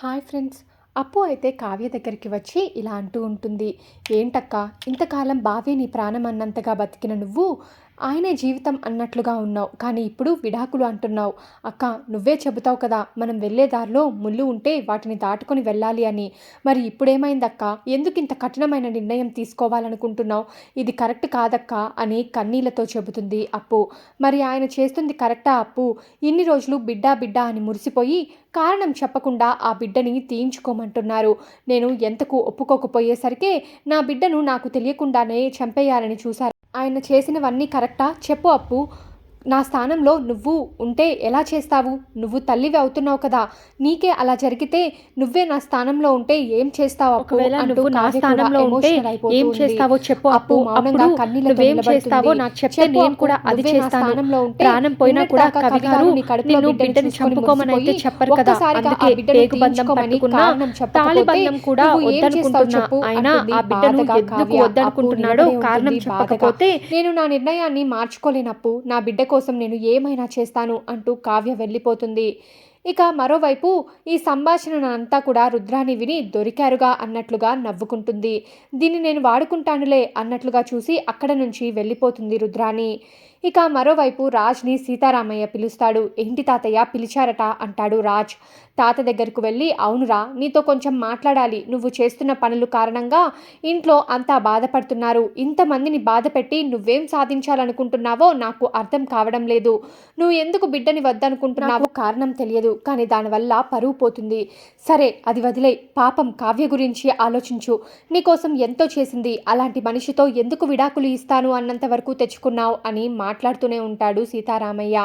Hi friends అప్పు అయితే కావ్య దగ్గరికి వచ్చి ఇలా అంటూ ఉంటుంది. ఏంటక్క ఇంతకాలం బావే నీ ప్రాణం అన్నంతగా బతికిన నువ్వు ఆయనే జీవితం అన్నట్లుగా ఉన్నావు. కానీ ఇప్పుడు విడాకులు అంటున్నావు. అక్క నువ్వే చెబుతావు కదా మనం వెళ్ళే దారిలో ముళ్ళు ఉంటే వాటిని దాటుకొని వెళ్ళాలి అని. మరి ఇప్పుడేమైందక్క? ఎందుకు ఇంత కఠినమైన నిర్ణయం తీసుకోవాలనుకుంటున్నావు? ఇది కరెక్ట్ కాదక్క అని కన్నీళ్ళతో చెబుతుంది అప్పు. మరి ఆయన చేస్తుంది కరెక్టా అప్పు? ఇన్ని రోజులు బిడ్డా బిడ్డా అని మురిసిపోయి కారణం చెప్పకుండా ఆ బిడ్డని తీయించుకోమంటున్నారు. నేను ఎంతకు ఒప్పుకోకపోయేసరికే నా బిడ్డను నాకు తెలియకుండానే చంపేయాలని చూశారు. ఆయన చేసినవన్నీ కరెక్టా? చెప్పు అప్పు. నా స్థానంలో నువ్వు ఉంటే ఎలా చేస్తావు? నువ్వు తల్లివి అవుతున్నావు కదా. నీకే అలా జరిగితే నువ్వే నా స్థానంలో ఉంటే ఏం చేస్తావు అప్పు ఒకవేళ నువ్వు నా స్థానంలో ఉంటే ఏం. చేస్తావో చెప్పు అప్పు మౌనంగా నువ్వేం నిలబడుతుంది. చేస్తావో నాకు చెప్తే నేను కూడా అది చేస్తాను. స్థానంలో ఉంటే ప్రాణం పోయినా కూడా కవి గారు గారు నీ కడుపులో నిన్ను బిడ్డను చంపుకోమని అయితే చెప్పరు కదా. అందుకే పేగు బంధం పట్టుకున్నా తాళి బంధం కూడా ఏం వద్దనుకుంటున్నా. అంటుంది ఆ బిడ్డను ఎందుకు. వద్దనుకుంటున్నాడో కారణం చెప్పకపోతే నేను నా నిర్ణయాన్ని మార్చుకోలేనప్పు. నా బిడ్డ కోసం నేను ఏమైనా చేస్తాను అంటూ కావ్య వెళ్ళిపోతుంది. ఇక మరోవైపు ఈ సంభాషణ అంతా కూడా రుద్రాని విని దొరికారుగా అన్నట్లుగా నవ్వుకుంటుంది. దీన్ని నేను వాడుకుంటానులే అన్నట్లుగా చూసి అక్కడ నుంచి వెళ్ళిపోతుంది రుద్రాని. ఇక మరోవైపు రాజ్ని సీతారామయ్య పిలుస్తాడు. ఏంటి తాతయ్య పిలిచారట అంటాడు రాజ్. తాత దగ్గరకు వెళ్ళి అవునురా నీతో కొంచెం మాట్లాడాలి. నువ్వు చేస్తున్న పనులు కారణంగా ఇంట్లో అంతా బాధపడుతున్నారు. ఇంతమందిని బాధపెట్టి నువ్వేం సాధించాలనుకుంటున్నావో నాకు అర్థం కావడం లేదు. నువ్వు ఎందుకు బిడ్డని వద్దనుకుంటున్నావో కారణం తెలియదు. కానీ దానివల్ల పరువు పోతుంది. సరే అది వదిలే. పాపం కావ్య గురించి ఆలోచించు. నీకోసం ఎంతో చేసింది. అలాంటి మనిషితో ఎందుకు విడాకులు ఇస్తాను అన్నంత వరకు తెచ్చుకున్నావు అని మాట్లాడుతూనే ఉంటాడు సీతారామయ్య.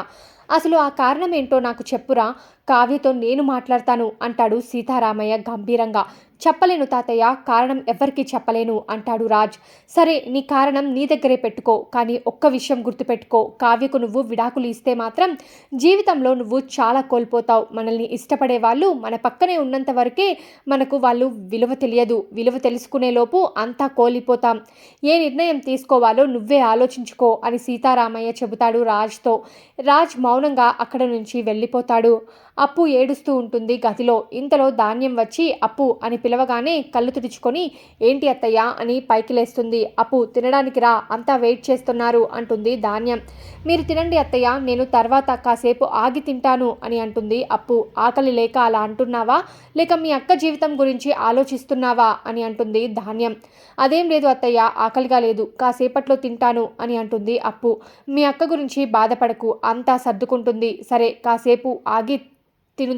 అసలు ఆ కారణం ఏంటో నాకు చెప్పురా? కావ్యతో నేను మాట్లాడతాను అంటాడు సీతారామయ్య గంభీరంగా. చెప్పలేను తాతయ్య కారణం ఎవరికీ చెప్పలేను అంటాడు రాజ్. సరే నీ కారణం నీ దగ్గరే పెట్టుకో కానీ ఒక్క విషయం గుర్తుపెట్టుకో. కావ్యకు నువ్వు విడాకులు ఇస్తే మాత్రం జీవితంలో నువ్వు చాలా కోల్పోతావు. మనల్ని ఇష్టపడే వాళ్ళు మన పక్కనే ఉన్నంత వరకే మనకు వాళ్ళు విలువ తెలియదు. విలువ తెలుసుకునే లోపు అంతా కోల్పోతాం. ఏ నిర్ణయం తీసుకోవాలో నువ్వే ఆలోచించుకో అని సీతారామయ్య చెబుతాడు రాజ్తో. రాజ్ మౌనంగా అక్కడ నుంచి వెళ్ళిపోతాడు. అప్పు ఏడుస్తూ ఉంటుంది. గదిలో ఇంతలో ధాన్యం వచ్చి అప్పు అని పిలవగానే కళ్ళు తుడుచుకొని ఏంటి అత్తయ్య అని పైకి లేస్తుంది. అప్పు తినడానికి రా అంతా వెయిట్ చేస్తున్నారు అంటుంది ధాన్యం. మీరు తినండి అత్తయ్య నేను తర్వాత కాసేపు ఆగి తింటాను అని అంటుంది అప్పు. ఆకలి లేక అలా అంటున్నావా? లేక మీ అక్క జీవితం గురించి ఆలోచిస్తున్నావా అని అంటుంది ధాన్యం. అదేం లేదు అత్తయ్య ఆకలిగా లేదు. కాసేపట్లో తింటాను అని అంటుంది అప్పు. మీ అక్క గురించి బాధపడకు అంతా సర్దుకుంటుంది. సరే కాసేపు ఆగి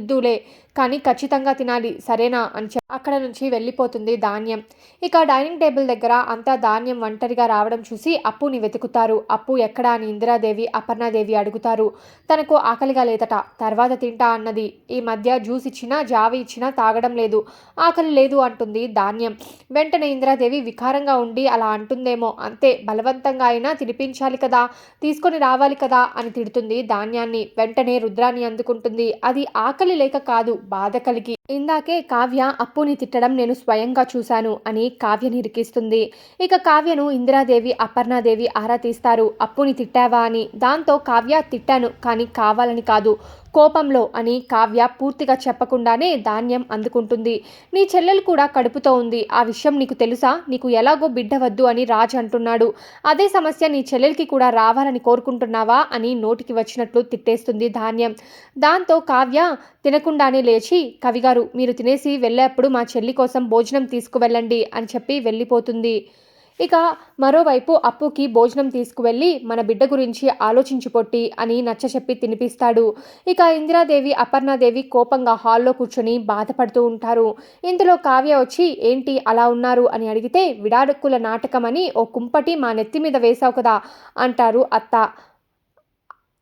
তুলে కానీ ఖచ్చితంగా తినాలి సరేనా? అని అక్కడ నుంచి వెళ్ళిపోతుంది ధాన్యం. ఇక డైనింగ్ టేబుల్ దగ్గర అంతా ధాన్యం ఒంటరిగా రావడం చూసి అప్పుని వెతుకుతారు. అప్పు ఎక్కడా అని ఇందిరాదేవి అపర్ణాదేవి అడుగుతారు. తనకు ఆకలిగా లేదట. తర్వాత తింటా అన్నది. ఈ మధ్య జ్యూస్ ఇచ్చినా జావి ఇచ్చినా తాగడం లేదు. ఆకలి లేదు అంటుంది ధాన్యం. వెంటనే ఇందిరాదేవి వికారంగా ఉండి అలా అంటుందేమో. అంతే బలవంతంగా అయినా తినిపించాలి కదా తీసుకొని రావాలి కదా అని తిడుతుంది ధాన్యాన్ని. వెంటనే రుద్రాన్ని అందుకుంటుంది. అది ఆకలి లేక కాదు బాధ కలిగి ఇందాకే కావ్య అప్పుని తిట్టడం నేను స్వయంగా చూశాను అని కావ్య నిరికిస్తుంది. ఇక కావ్యను ఇందిరాదేవి అపర్ణాదేవి ఆరా తీస్తారు. అప్పుని తిట్టావా అని. దాంతో కావ్య తిట్టాను కానీ కావాలని కాదు. కోపంలో అని కావ్య పూర్తిగా చెప్పకుండానే ధాన్యం అందుకుంటుంది. నీ చెల్లెలు కూడా కడుపుతో ఉంది. ఆ విషయం నీకు తెలుసా? నీకు ఎలాగో బిడ్డ వద్దు అని రాజ్ అంటున్నాడు. అదే సమస్య నీ చెల్లెలకి కూడా రావాలని కోరుకుంటున్నావా అని నోటికి వచ్చినట్లు తిట్టేస్తుంది ధాన్యం. దాంతో కావ్య తినకుండానే లేచి కవిగా కవిగారు మీరు తినేసి వెళ్ళేప్పుడు మా చెల్లి కోసం భోజనం తీసుకువెళ్ళండి అని చెప్పి వెళ్ళిపోతుంది. ఇక మరోవైపు అప్పుకి భోజనం తీసుకువెళ్ళి మన బిడ్డ గురించి ఆలోచించి పొట్టి అని నచ్చ చెప్పి తినిపిస్తాడు. ఇక ఇందిరాదేవి అపర్ణాదేవి కోపంగా హాల్లో కూర్చొని బాధపడుతూ ఉంటారు. ఇందులో కావ్య వచ్చి ఏంటి అలా ఉన్నారు? అని అడిగితే విడాడుక్కుల నాటకం అని ఓ కుంపటి మా నెత్తి మీద వేశావు కదా అంటారు అత్త.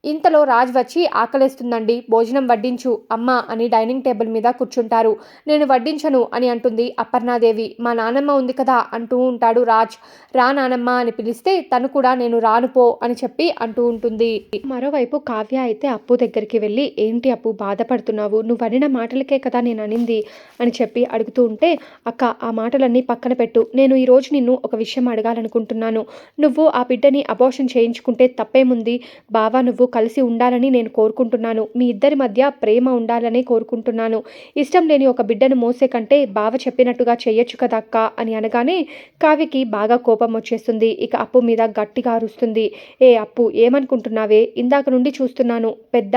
ఇంతలో రాజ్ వచ్చి ఆకలేస్తుందండి. భోజనం వడ్డించు అమ్మ అని డైనింగ్ టేబుల్ మీద కూర్చుంటారు. నేను వడ్డించను అని అంటుంది అపర్ణాదేవి. మా నానమ్మ ఉంది కదా అంటూ ఉంటాడు రాజ్. రా నానమ్మ అని పిలిస్తే తను కూడా నేను రాను పో అని చెప్పి అంటూ ఉంటుంది. మరోవైపు కావ్య అయితే అప్పు దగ్గరికి వెళ్ళి ఏంటి అప్పు బాధపడుతున్నావు? నువ్వు అనిన మాటలకే కదా నేను అనింది అని చెప్పి అడుగుతూ ఉంటే అక్క ఆ మాటలన్నీ పక్కన పెట్టు. నేను ఈరోజు నిన్ను ఒక విషయం అడగాలనుకుంటున్నాను. నువ్వు ఆ బిడ్డని అబోషన్ చేయించుకుంటే తప్పేముంది? బావా నువ్వు కలిసి ఉండాలని నేను కోరుకుంటున్నాను. మీ ఇద్దరి మధ్య ప్రేమ ఉండాలని కోరుకుంటున్నాను. ఇష్టం లేని ఒక బిడ్డను మోసే కంటే బావ చెప్పినట్టుగా చేయొచ్చు కదా అక్క అని అనగానే కావ్యకి బాగా కోపం వచ్చేస్తుంది. ఇక అప్పు మీద గట్టిగా అరుస్తుంది. ఏ అప్పు ఏమనుకుంటున్నావే? ఇందాక నుండి చూస్తున్నాను. పెద్ద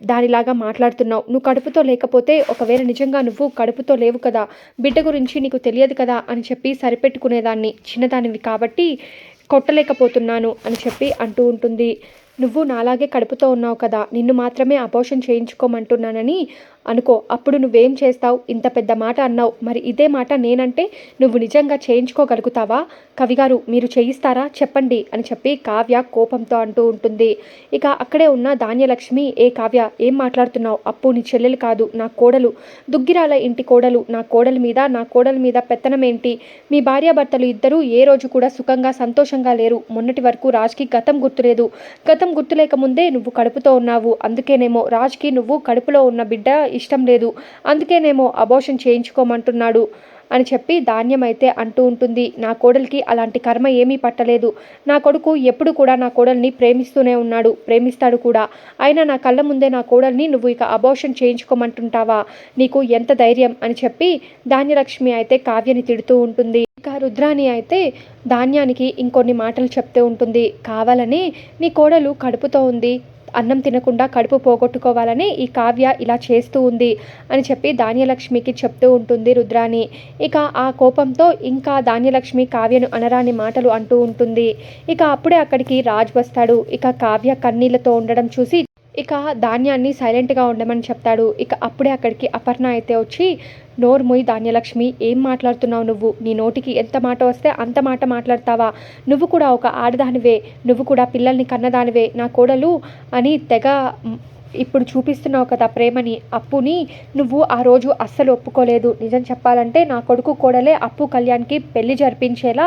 దానిలాగా మాట్లాడుతున్నావు. నువ్వు కడుపుతో లేకపోతే ఒకవేళ నిజంగా నువ్వు కడుపుతో లేవు కదా. బిడ్డ గురించి నీకు తెలియదు కదా అని చెప్పి సరిపెట్టుకునేదాన్ని. చిన్నదానివి కాబట్టి కొట్టలేకపోతున్నాను అని చెప్పి అంటూ ఉంటుంది. నువ్వు నాలాగే కడుపుతో ఉన్నావు కదా నిన్ను మాత్రమే అబోషన్ చేయించుకోమంటున్నానని అనుకో అప్పుడు నువ్వేం చేస్తావు? ఇంత పెద్ద మాట అన్నావు. మరి ఇదే మాట నేనంటే నువ్వు నిజంగా చేయించుకోగలుగుతావా? కవిగారు మీరు చేయిస్తారా? చెప్పండి అని చెప్పి కావ్య కోపంతో అంటూ ఉంటుంది. ఇక అక్కడే ఉన్న ధాన్యలక్ష్మి ఏ కావ్య ఏం మాట్లాడుతున్నావు? అప్పు నీ చెల్లెలు కాదు నా కోడలు. దుగ్గిరాల ఇంటి కోడలు నా కోడల మీద నా కోడల మీద పెత్తనం ఏంటి? మీ భార్యాభర్తలు ఇద్దరూ ఏ రోజు కూడా సుఖంగా సంతోషంగా లేరు. మొన్నటి వరకు రాజ్కి గతం గుర్తులేదు. గతం గుర్తులేక ముందే నువ్వు కడుపుతో ఉన్నావు. అందుకేనేమో రాజ్కి నువ్వు కడుపులో ఉన్న బిడ్డ ఇష్టం లేదు. అందుకేనేమో అబోషన్ చేయించుకోమంటున్నాడు అని చెప్పి ధాన్యం అయితే అంటూ ఉంటుంది. నా కోడలికి అలాంటి కర్మ ఏమీ పట్టలేదు. నా కొడుకు ఎప్పుడు కూడా నా కోడల్ని ప్రేమిస్తూనే ఉన్నాడు. ప్రేమిస్తాడు కూడా. అయినా నా కళ్ళ ముందే నా కోడల్ని నువ్వు ఇక అబోషన్ చేయించుకోమంటుంటావా? నీకు ఎంత ధైర్యం? అని చెప్పి ధాన్యలక్ష్మి అయితే కావ్యని తిడుతూ ఉంటుంది. ఇక రుద్రాని అయితే ధాన్యానికి ఇంకొన్ని మాటలు చెప్తూ ఉంటుంది. కావాలని నీ కోడలు కడుపుతో ఉంది. అన్నం తినకుండా కడుపు పోగొట్టుకోవాలని ఈ కావ్య ఇలా చేస్తూ ఉంది అని చెప్పి ధాన్యలక్ష్మికి చెప్తూ ఉంటుంది రుద్రాని ఇక ఆ కోపంతో ఇంకా ధాన్యలక్ష్మి కావ్యను అనరాని మాటలు అంటూ ఉంటుంది. ఇక అప్పుడే అక్కడికి రాజ్ వస్తాడు. ఇక కావ్య కన్నీళ్ళతో ఉండడం చూసి ఇక ధాన్యాన్ని సైలెంట్గా ఉండమని చెప్తాడు. ఇక అప్పుడే అక్కడికి అపర్ణ అయితే వచ్చి నోర్మొయ్ ధాన్యలక్ష్మి ఏం మాట్లాడుతున్నావు నువ్వు? నీ నోటికి ఎంత మాట వస్తే అంత మాట మాట్లాడతావా? నువ్వు కూడా ఒక ఆడదానివే నువ్వు కూడా పిల్లల్ని కన్నదానివే నా కోడలు అని తెగ ఇప్పుడు చూపిస్తున్నావు కదా ప్రేమని అప్పుని నువ్వు ఆ రోజు అస్సలు ఒప్పుకోలేదు. నిజం చెప్పాలంటే నా కొడుకు కోడలే అప్పు కళ్యాణ్కి పెళ్ళి జరిపించేలా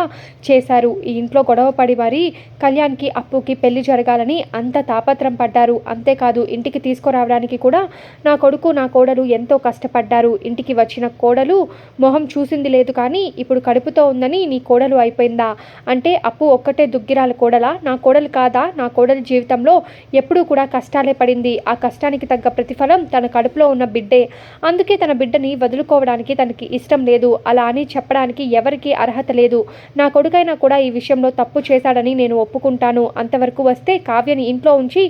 చేశారు. ఈ ఇంట్లో గొడవ పడి మరి కళ్యాణ్కి అప్పుకి పెళ్ళి జరగాలని అంత తాపత్రం పడ్డారు. అంతేకాదు ఇంటికి తీసుకురావడానికి కూడా నా కొడుకు నా కోడలు ఎంతో కష్టపడ్డారు. ఇంటికి వచ్చిన కోడలు మొహం చూసింది లేదు కానీ ఇప్పుడు కడుపుతో ఉందని నీ కోడలు అయిపోయిందా? అంటే అప్పు ఒక్కటే దుగ్గిరాల కోడలా? నా కోడలు కాదా? నా కోడలి జీవితంలో ఎప్పుడూ కూడా కష్టాలే పడింది. ఆ ఆ కష్టానికి తగ్గ ప్రతిఫలం తన కడుపులో ఉన్న బిడ్డే. అందుకే తన బిడ్డని వదులుకోవడానికి తనకి ఇష్టం లేదు. అలా అని చెప్పడానికి ఎవరికీ అర్హత లేదు. నా కొడుకైనా కూడా ఈ విషయంలో తప్పు చేశాడని నేను ఒప్పుకుంటాను. అంతవరకు వస్తే కావ్యని ఇంట్లో ఉంచి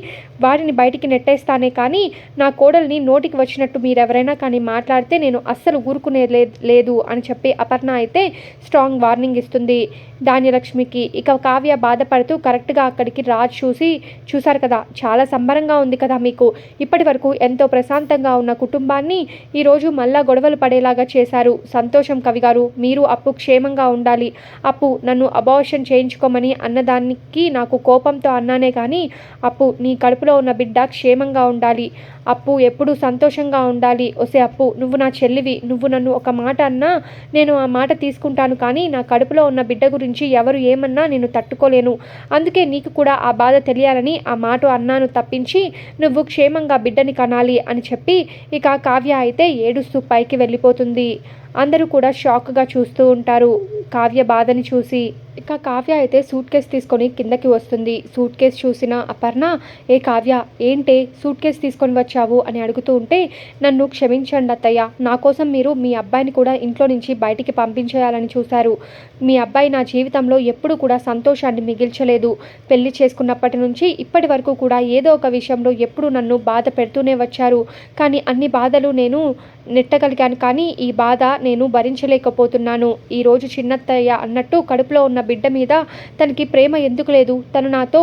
వాడిని బయటికి నెట్టేస్తానే కానీ నా కోడల్ని నోటికి వచ్చినట్టు మీరెవరైనా కానీ మాట్లాడితే నేను అస్సలు ఊరుకునే లేదు అని చెప్పి అపర్ణ అయితే స్ట్రాంగ్ వార్నింగ్ ఇస్తుంది ధాన్యలక్ష్మికి. ఇక కావ్య బాధపడుతూ కరెక్ట్గా అక్కడికి రాజ్ చూసి చూశారు కదా చాలా సంబరంగా ఉంది కదా మీకు. ఇప్పటి వరకు ఎంతో ప్రశాంతంగా ఉన్న కుటుంబాన్ని ఈరోజు మళ్ళా గొడవలు పడేలాగా చేశారు. సంతోషం కవి గారు మీరు అప్పు క్షేమంగా ఉండాలి. అప్పు నన్ను అబార్షన్ చేయించుకోమని అన్నదానికి నాకు కోపంతో అన్నానే కానీ అప్పు నీ కడుపులో ఉన్న బిడ్డ క్షేమంగా ఉండాలి. అప్పు ఎప్పుడు సంతోషంగా ఉండాలి? ఒసే అప్పు నువ్వు నా చెల్లివి నువ్వు నన్ను ఒక మాట అన్నా నేను ఆ మాట తీసుకుంటాను కానీ నా కడుపులో ఉన్న బిడ్డ గురించి ఎవరు ఏమన్నా నేను తట్టుకోలేను. అందుకే నీకు కూడా ఆ బాధ తెలియాలని ఆ మాట అన్నాను తప్పించి నువ్వు క్షేమంగా బిడ్డని కనాలి అని చెప్పి ఇక కావ్య అయితే ఏడుస్తూ పైకి వెళ్ళిపోతుంది. అందరూ కూడా షాక్గా చూస్తూ ఉంటారు. కావ్య బాధని చూసి ఇక కావ్య అయితే సూట్ కేస్ తీసుకొని కిందకి వస్తుంది. సూట్ కేస్ చూసిన అపర్ణ ఏ కావ్య ఏంటే సూట్ కేస్ తీసుకొని వచ్చావు? అని అడుగుతూ ఉంటే నన్ను క్షమించండి అత్తయ్య. నా కోసం మీరు మీ అబ్బాయిని కూడా ఇంట్లో నుంచి బయటికి పంపించేయాలని చూశారు. మీ అబ్బాయి నా జీవితంలో ఎప్పుడు కూడా సంతోషాన్ని మిగిల్చలేదు. పెళ్ళి చేసుకున్నప్పటి నుంచి ఇప్పటి వరకు కూడా ఏదో ఒక విషయంలో ఎప్పుడు నన్ను బాధ పెడుతూనే వచ్చారు. కానీ అన్ని బాధలు నేను నెట్టగలిగాను. కానీ ఈ బాధ నేను భరించలేకపోతున్నాను. ఈరోజు చిన్నత్తయ్య అన్నట్టు కడుపులో ఉన్న బిడ్డ మీద తనకి ప్రేమ ఎందుకు లేదు? తను నాతో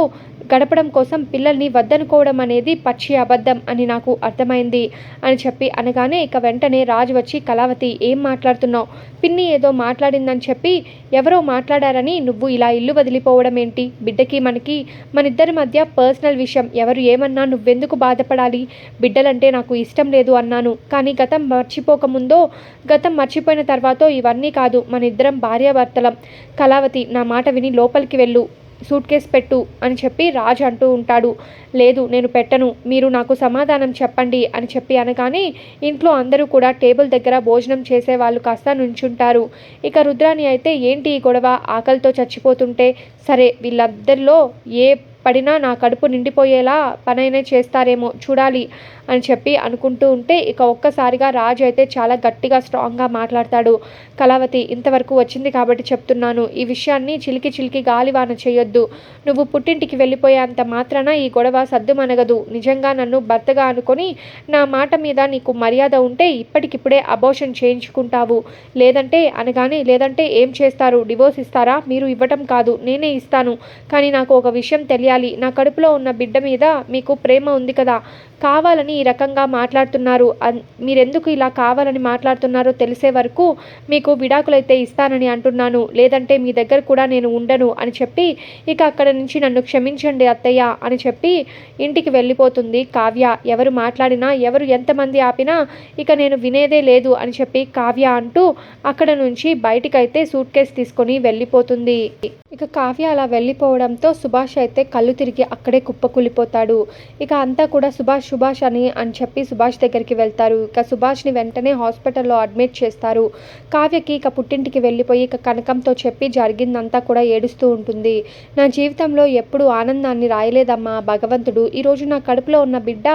గడపడం కోసం పిల్లల్ని వద్దనుకోవడం అనేది పచ్చి అబద్ధం అని నాకు అర్థమైంది అని చెప్పి అనగానే ఇక వెంటనే రాజు వచ్చి కళావతి ఏం మాట్లాడుతున్నావు? పిన్ని ఏదో మాట్లాడిందని చెప్పి ఎవరో మాట్లాడారని నువ్వు ఇలా ఇల్లు వదిలిపోవడం ఏంటి? బిడ్డకి మనకి మన ఇద్దరి మధ్య పర్సనల్ విషయం. ఎవరు ఏమన్నా నువ్వెందుకు బాధపడాలి? బిడ్డలంటే నాకు ఇష్టం లేదు అన్నాను. కానీ గతం మర్చిపోకముందో గతం మర్చిపోయిన తర్వాత ఇవన్నీ కాదు మన ఇద్దరం భార్యాభర్తలం. కళావతి నా మాట విని లోపలికి వెళ్ళు. సూట్ కేస్ పెట్టు అని చెప్పి రాజ్ అంటూ ఉంటాడు. లేదు నేను పెట్టను. మీరు నాకు సమాధానం చెప్పండి అని చెప్పి అనగానే ఇంట్లో అందరూ కూడా టేబుల్ దగ్గర భోజనం చేసే వాళ్ళు కాస్త నుంచుంటారు. ఇక రుద్రాని అయితే ఏంటి ఈ గొడవ? ఆకలితో చచ్చిపోతుంటే సరే వీళ్ళందరిలో ఏ పడినా నా కడుపు నిండిపోయేలా పనైనా చేస్తారేమో చూడాలి. అని చెప్పి అనుకుంటూ ఉంటే ఇక ఒక్కసారిగా రాజు అయితే చాలా గట్టిగా స్ట్రాంగ్గా మాట్లాడతాడు. కళావతి ఇంతవరకు వచ్చింది కాబట్టి చెప్తున్నాను. ఈ విషయాన్ని చిలికి చిలికి గాలివాన చేయొద్దు. నువ్వు పుట్టింటికి వెళ్ళిపోయేంత మాత్రాన ఈ గొడవ సద్దుమనగదు నిజంగా నన్ను భర్తగా అనుకొని నా మాట మీద నీకు మర్యాద ఉంటే ఇప్పటికిప్పుడే అబోషన్ చేయించుకుంటావు. లేదంటే అనగానే లేదంటే ఏం చేస్తారు? డివోర్స్ ఇస్తారా? మీరు ఇవ్వటం కాదు. నేనే ఇస్తాను. కానీ నాకు ఒక విషయం తెలియాలి. నా కడుపులో ఉన్న బిడ్డ మీద మీకు ప్రేమ ఉంది కదా. కావాలని ఈ రకంగా మాట్లాడుతున్నారు. అన్- మీరెందుకు ఇలా కావాలని మాట్లాడుతున్నారో తెలిసే వరకు మీకు విడాకులైతే ఇస్తానని అంటున్నాను. లేదంటే మీ దగ్గర కూడా నేను ఉండను అని చెప్పి ఇక అక్కడ నుంచి నన్ను క్షమించండి అత్తయ్య అని చెప్పి ఇంటికి వెళ్ళిపోతుంది కావ్య. ఎవరు మాట్లాడినా ఎవరు ఎంతమంది ఆపినా ఇక నేను వినేదే లేదు అని చెప్పి కావ్య అంటూ అక్కడ నుంచి బయటికైతే సూట్ కేసు తీసుకొని వెళ్ళిపోతుంది. ఇక కావ్య అలా వెళ్ళిపోవడంతో సుభాష్ అయితే కళ్ళు తిరిగి అక్కడే కుప్పకూలిపోతాడు. ఇక అంతా కూడా సుభాష్ సుభాష్ అని అని చెప్పి సుభాష్ దగ్గరికి వెళ్తారు. ఇక సుభాష్ని వెంటనే హాస్పిటల్లో అడ్మిట్ చేస్తారు. కావ్యకి ఇక పుట్టింటికి వెళ్ళిపోయి ఇక కనకంతో చెప్పి జరిగిందంతా కూడా ఏడుస్తూ ఉంటుంది. నా జీవితంలో ఎప్పుడు ఆనందాన్ని రాయలేదమ్మా భగవంతుడు. ఈరోజు నా కడుపులో ఉన్న బిడ్డ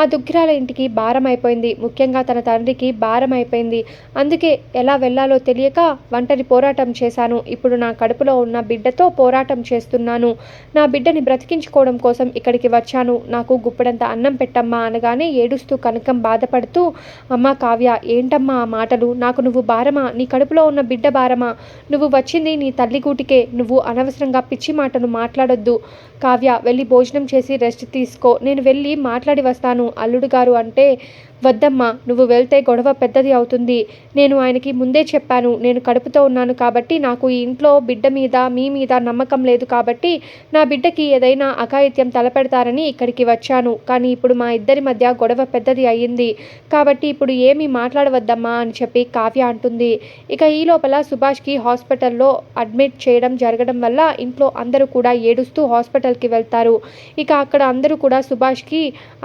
ఆ దుగ్గిరాల ఇంటికి భారం అయిపోయింది ముఖ్యంగా తన తండ్రికి భారం అయిపోయింది అందుకే ఎలా వెళ్ళాలో తెలియక ఒంటరి పోరాటం చేశాను. ఇప్పుడు నా కడుపులో ఉన్న బిడ్డతో పోరాటం చేస్తున్నాను. నా బిడ్డని బ్రతికించుకోవడం కోసం ఇక్కడికి వచ్చాను. నాకు గుప్పెడంత అన్నం ఏంటమ్మా అనగానే ఏడుస్తూ కనకం బాధపడుతూ అమ్మా కావ్య ఏంటమ్మా ఆ మాటలు? నాకు నువ్వు భారమా? నీ కడుపులో ఉన్న బిడ్డ భారమా? నువ్వు వచ్చింది నీ తల్లి గూటికే. నువ్వు అనవసరంగా పిచ్చి మాటను మాట్లాడొద్దు. కావ్య వెళ్ళి భోజనం చేసి రెస్ట్ తీసుకో. నేను వెళ్ళి మాట్లాడి వస్తాను. అల్లుడు గారు అంటే వద్దమ్మా నువ్వు వెళ్తే గొడవ పెద్దది అవుతుంది. నేను ఆయనకి ముందే చెప్పాను నేను కడుపుతో ఉన్నాను కాబట్టి నాకు ఈ ఇంట్లో బిడ్డ మీద మీ మీద నమ్మకం లేదు కాబట్టి నా బిడ్డకి ఏదైనా అఘాయిత్యం తలపెడతారని ఇక్కడికి వచ్చాను. కానీ ఇప్పుడు మా ఇద్దరి మధ్య గొడవ పెద్దది అయ్యింది. కాబట్టి ఇప్పుడు ఏమీ మాట్లాడవద్దమ్మా అని చెప్పి కావ్య అంటుంది. ఇక ఈ లోపల సుభాష్కి హాస్పిటల్లో అడ్మిట్ చేయడం జరగడం వల్ల ఇంట్లో అందరూ కూడా ఏడుస్తూ హాస్పిటల్కి వెళ్తారు. ఇక అక్కడ అందరూ కూడా సుభాష్కి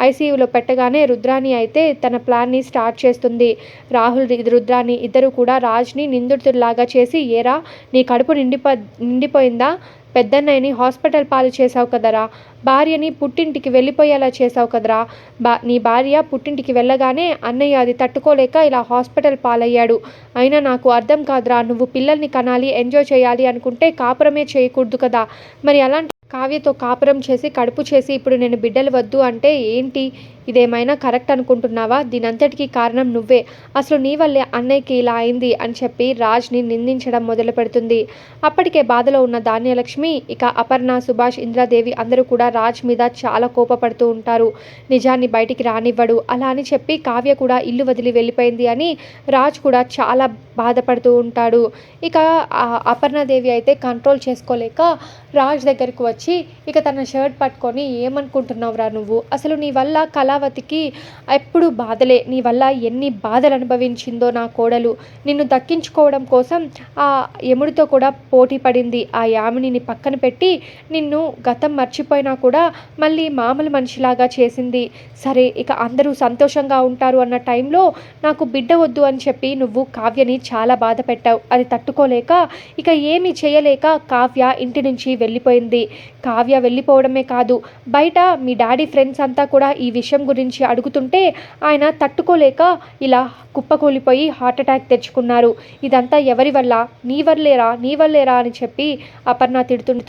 ఐసీయూలో పెట్టగానే రుద్రాణి అయితే తన ప్లాన్ని స్టార్ట్ చేస్తుంది. రాహుల్ రుద్రాని ఇద్దరు కూడా రాజ్ని నిందితుడిలాగా చేసి ఏరా నీ కడుపు నిండిపో నిండిపోయిందా? పెద్దన్నయ్యని హాస్పిటల్ పాలు చేసావు కదరా. భార్యని పుట్టింటికి వెళ్ళిపోయేలా చేసావు కదరా. బా నీ భార్య పుట్టింటికి వెళ్ళగానే అన్నయ్య అది తట్టుకోలేక ఇలా హాస్పిటల్ పాలయ్యాడు. అయినా నాకు అర్థం కాదురా నువ్వు పిల్లల్ని కనాలి ఎంజాయ్ చేయాలి అనుకుంటే కాపురమే చేయకూడదు కదా. మరి అలాంటి కావ్యతో కాపురం చేసి కడుపు చేసి ఇప్పుడు నేను బిడ్డలు వద్దు అంటే ఏంటి? ఇదేమైనా కరెక్ట్ అనుకుంటున్నావా? దీనంతటికీ కారణం నువ్వే. అసలు నీ వల్లే అన్నయ్యకి ఇలా అయింది అని చెప్పి రాజ్ని నిందించడం మొదలు పెడుతుంది. అప్పటికే బాధలో ఉన్న ధాన్యలక్ష్మి ఇక అపర్ణ సుభాష్ ఇంద్రాదేవి అందరూ కూడా రాజ్ మీద చాలా కోపపడుతూ ఉంటారు. నిజాన్ని బయటికి రానివ్వడు అలా అని చెప్పి కావ్య కూడా ఇల్లు వదిలి వెళ్ళిపోయింది అని రాజ్ కూడా చాలా బాధపడుతూ ఉంటాడు. ఇక అపర్ణదేవి అయితే కంట్రోల్ చేసుకోలేక రాజ్ దగ్గరికి వచ్చి వచ్చి ఇక తన షర్ట్ పట్టుకొని ఏమనుకుంటున్నావురా నువ్వు? అసలు నీ వల్ల కళావతికి ఎప్పుడు బాధలే. నీ వల్ల ఎన్ని బాధలు అనుభవించిందో నా కోడలు. నిన్ను దక్కించుకోవడం కోసం ఆ యముడితో కూడా పోటీ పడింది. ఆ యామినిని పక్కన పెట్టి నిన్ను గతం మర్చిపోయినా కూడా మళ్ళీ మామూలు మనిషిలాగా చేసింది. సరే ఇక అందరూ సంతోషంగా ఉంటారు అన్న టైంలో నాకు బిడ్డ వద్దు అని చెప్పి నువ్వు కావ్యని చాలా బాధ పెట్టావు. అది తట్టుకోలేక ఇక ఏమీ చేయలేక కావ్య ఇంటి నుంచి వెళ్ళిపోయింది. కావ్య వెళ్ళిపోవడమే కాదు. బయట మీ డాడీ ఫ్రెండ్స్ అంతా కూడా ఈ విషయం గురించి అడుగుతుంటే ఆయన తట్టుకోలేక ఇలా కుప్పకూలిపోయి హార్ట్ అటాక్ తెచ్చుకున్నారు. ఇదంతా ఎవరి వల్ల? నీ వల్లేరా? నీ వల్లేరా? అని చెప్పి అపర్ణ తిడుతుంటే